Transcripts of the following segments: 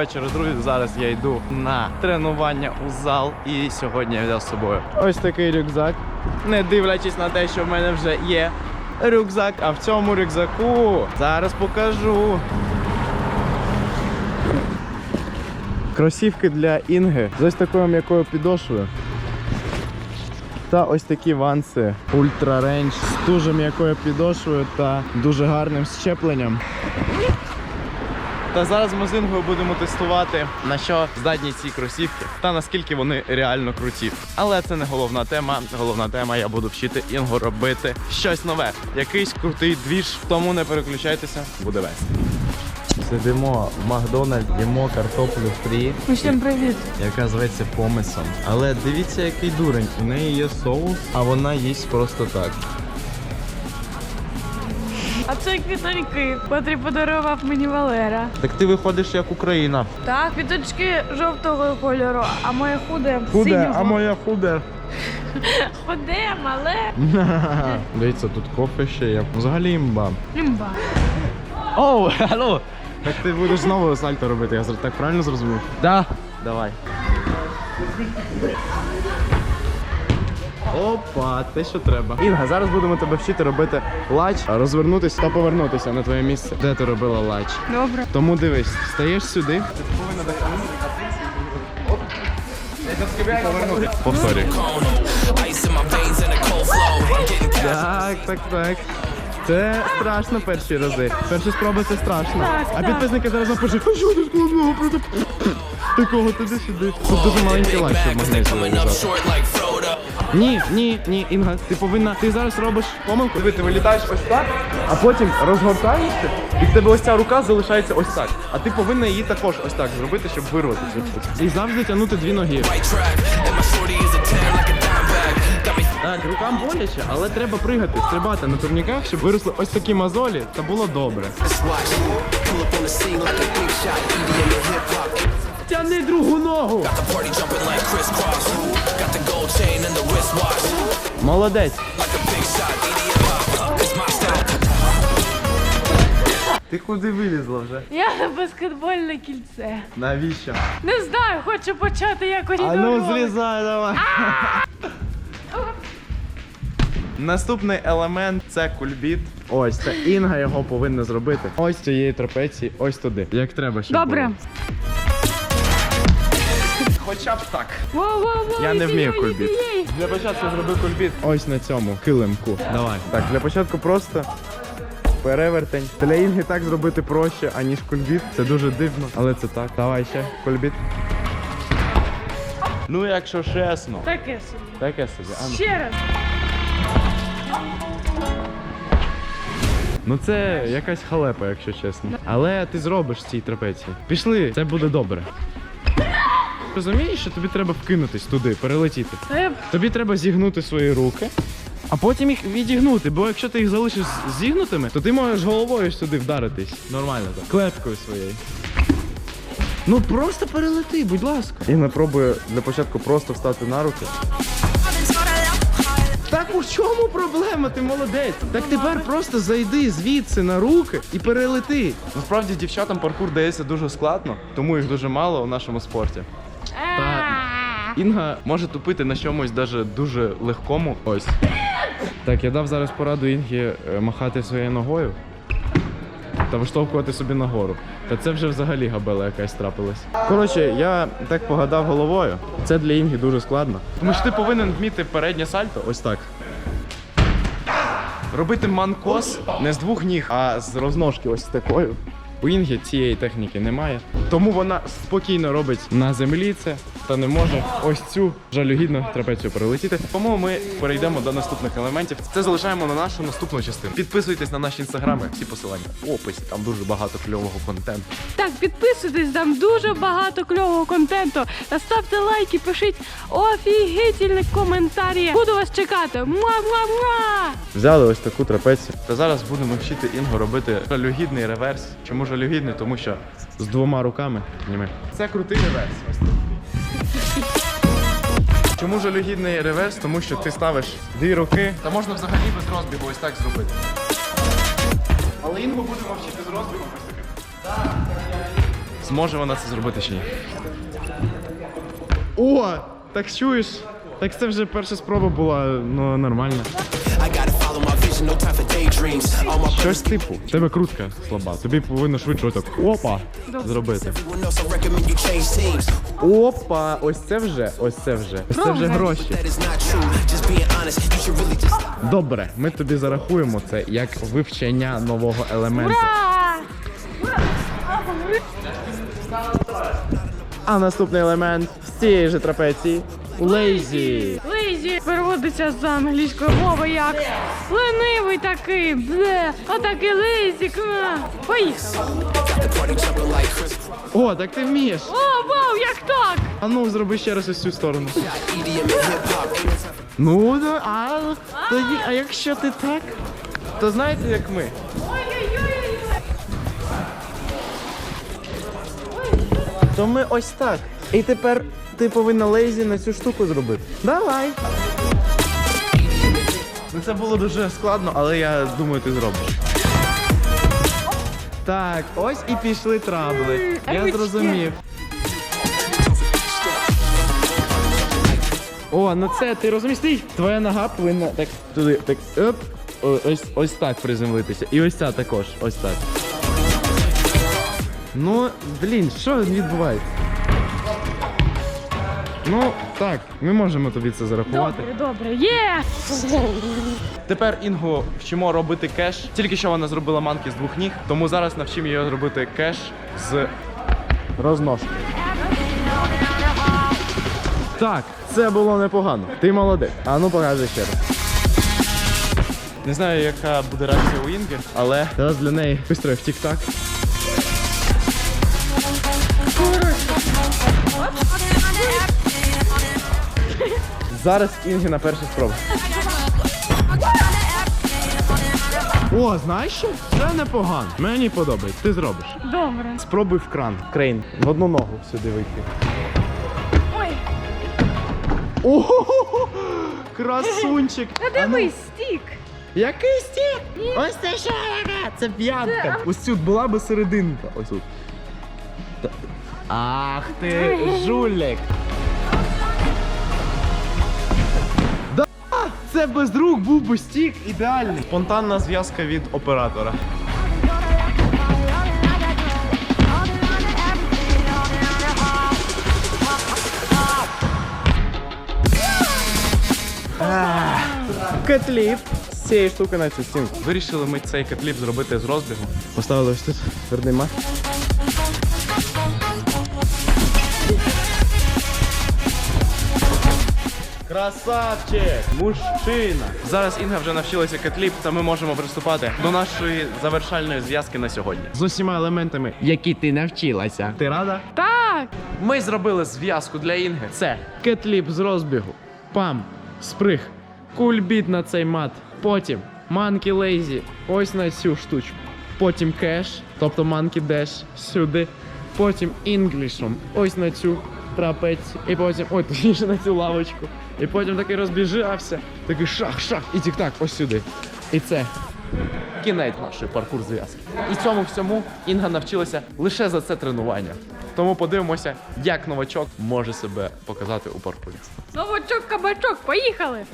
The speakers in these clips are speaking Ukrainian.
Вечора, друзі. Зараз я йду на тренування у зал, і сьогодні я взяв з собою ось такий рюкзак. Не дивлячись на те, що в мене вже є рюкзак, а в цьому рюкзаку зараз покажу. Кросівки для Інги з ось такою м'якою підошвою. Та ось такі ванси Ultra Range з дуже м'якою підошвою та дуже гарним щепленням. Та зараз ми з Інгою будемо тестувати, на що здатні ці кросівки та наскільки вони реально круті. Але це не головна тема. Головна тема я буду вчити Інгу робити щось нове, якийсь крутий двіж. Тому не переключайтеся, буде весело. Сидимо в Макдональд, їмо картоплю фрі, Усім привіт. яка зветься помисом. Але дивіться, який дурень. У неї є соус, а вона їсть просто так. А це квіточки, котрі подарував мені Валера. Так ти виходиш як Україна. Так, квіточки жовтого кольору, а моє худе синього. худе. Худе, мале. Дивіться, тут кофе ще є. Взагалі імба. Імба. Оу, алло! Так ти будеш знову сальто робити, я зр- так правильно зрозумів? Да. Давай. Опа, те, що треба. Інга, зараз будемо тебе вчити робити лач, розвернутися та повернутися на твоє місце, де ти робила лач. Добре. Тому дивись, стаєш сюди. Повторюй. Так, так, так. Це страшно перші рази. Перші спроби це страшно. А підписники зараз напишуть, а що ти складного просто такого туди сюди. Тут дуже маленький лайк, щоб могли залежати. Ні, ні, ні, Інга, ти повинна. Ти зараз робиш помилку. Диви, ти вилітаєш ось так, а потім розгортаєшся, і в тебе ось ця рука залишається ось так. А ти повинна її також ось так зробити, щоб вирватися. І завжди тягнути дві ноги. Так, рукам боляче, але треба пригати, стрибати на турніках, щоб виросли ось такі мозолі, та було добре. Тяни другу ногу! Молодець! Ти куди вилізла вже? Я на баскетбольне кільце. Навіщо? Не знаю, хочу почати якось. А ну злізай давай. Наступний елемент це кульбіт. Ось це Інга його повинна зробити. Ось цієї трапеції, ось туди. Як треба, щоб Добре. було. Хоча б так. Воу-воу-воу, Я не вмію кульбіт. Для початку зроби кульбіт. Ось на цьому килимку. Давай. Так, для початку просто перевертень. Для Інги так зробити проще, аніж кульбіт. Це дуже дивно, але це так. Давай ще кульбіт. Ну, якщо чесно. Таке собі. Таке собі. А ну. Ще раз. Ну це якась халепа, якщо чесно. Але ти зробиш цій трапеції. Пішли, це буде добре. Розумієш, що тобі треба вкинутись туди, перелетіти. Це Тобі треба зігнути свої руки, а потім їх відігнути, бо якщо ти їх залишиш зігнутими, то ти можеш головою сюди вдаритись. Нормально так. Клепкою своєю. Ну просто перелети, будь ласка. Інна пробує для початку просто встати на руки. Так у чому проблема? Ти молодець. Так тепер просто зайди звідси на руки і перелети. Насправді дівчатам паркур дається дуже складно, тому їх дуже мало у нашому спорті. Інга може тупити на чомусь даже дуже легкому. Ось. Так, я дав зараз пораду Інгі е, махати своєю ногою та виштовхувати собі нагору. Та це вже взагалі габела якась трапилась. Коротше, я так погадав головою. Це для Інги дуже складно. Тому що ти повинен вміти переднє сальто, ось так. Робити манкос не з двох ніг, а з розножки ось такою. У Інги цієї техніки немає. Тому вона спокійно робить на землі це та не може ось цю жалюгідну трапецію перелетіти. Тому ми перейдемо до наступних елементів. Це залишаємо на нашу наступну частину. Підписуйтесь на наші інстаграми, всі посилання в описі. Там дуже багато кльового контенту. Так, підписуйтесь, там дуже багато кльового контенту. Та ставте лайки, пишіть офігітельні коментарі. Буду вас чекати. Муа-муа-муа! Взяли ось таку трапецію. Та зараз будемо вчити Інгу робити жалюгідний реверс. Чому жалюгідний? Тому що з двома руками. Зніми. Це крутий реверс. Ось. Чому жалюгідний реверс? Тому що ти ставиш дві руки. Та можна взагалі без розбігу ось так зробити. Але Інгу будемо вчити з розбігом ось таким. зможе вона це зробити чи ні. О, так чуєш? Так це вже перша спроба була, ну нормально. Щось типу. В Тебе крутка слаба. Тобі повинно швидше так опа зробити. Опа, ось це вже, ось це вже. Ось це вже гроші. Добре, ми тобі зарахуємо це як вивчення нового елементу. А наступний елемент з цієї ж трапеції лейзі. Переводиться з англійської мови як ленивий такий, бле, отакий ква. Поїхали. О, так ти вмієш. О, вау, як так? А ну зроби ще раз ось цю сторону. Ну, да, а, тоді, а якщо ти так, то знаєте, як ми? Ой-ой-ой. То ми ось так. І тепер ти повинна лейзі на цю штуку зробити. Давай. Ну це було дуже складно, але я думаю, ти зробиш. Так, ось і пішли трабли. Я зрозумів. О, ну це ти розумієш? Стій! Твоя нога повинна так туди, так оп, ось, ось так приземлитися. І ось ця також, ось так. Ну, блін, що відбувається? Ну, так, ми можемо тобі це зарахувати. Добре, добре, є! Тепер Інгу вчимо робити кеш. Тільки що вона зробила манки з двох ніг, тому зараз навчимо її робити кеш з розножки. Так, це було непогано. Ти молодець. А ну покажи ще раз. Не знаю, яка буде реакція у Інги, але зараз для неї вистрою в тік-так. Зараз Інги на першу спробу. О, знаєш що? Це непогано. Мені подобається. Ти зробиш. Добре. Спробуй в кран. Крейн. В одну ногу сюди вийти. Ой, Ого! Красунчик! та дивись, стік. Який стік? Ось це що? Це п'ятка. Ось тут була би серединка. Ось тут. Ах ти, жулік. Це без рук був би стік ідеальний. Спонтанна зв'язка від оператора. Кетліп з цієї штуки на цю стінку. Вирішили ми цей кетліп зробити з розбігу. Поставили ось тут твердий мат. Красавчик! Мужчина! Зараз Інга вже навчилася кетліп, та ми можемо приступати до нашої завершальної зв'язки на сьогодні. З усіма елементами, які ти навчилася. Ти рада? Так. Ми зробили зв'язку для Інги. Це кетліп з розбігу, пам, сприг, кульбіт на цей мат. Потім манкі лейзі, ось на цю штучку. Потім кеш, тобто манкі деш сюди. Потім інглішом, ось на цю трапецію. І потім, ой, точніше на цю лавочку. І потім такий розбіжався, такий шах-шах, і тік-так, ось сюди. І це кінець нашої паркур зв'язки. І цьому всьому Інга навчилася лише за це тренування. Тому подивимося, як новачок може себе показати у паркурі. Новачок кабачок, поїхали.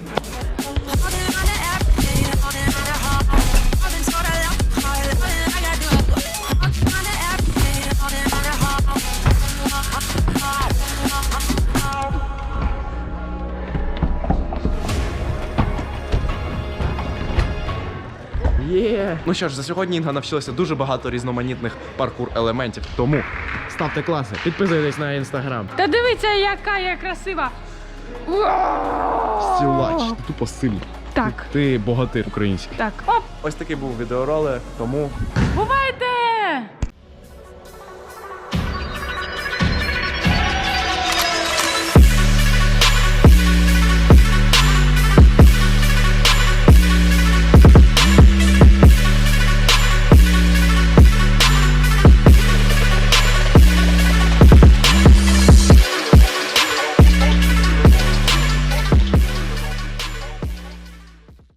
Ну що ж, за сьогодні Інга навчилася дуже багато різноманітних паркур елементів. Тому ставте класи, підписуйтесь на інстаграм. Та дивіться, яка я красива. Стілач, ти тупо сильний. Так, Ти богатир український. так. Оп, Ось такий був відеоролик, тому бувайте!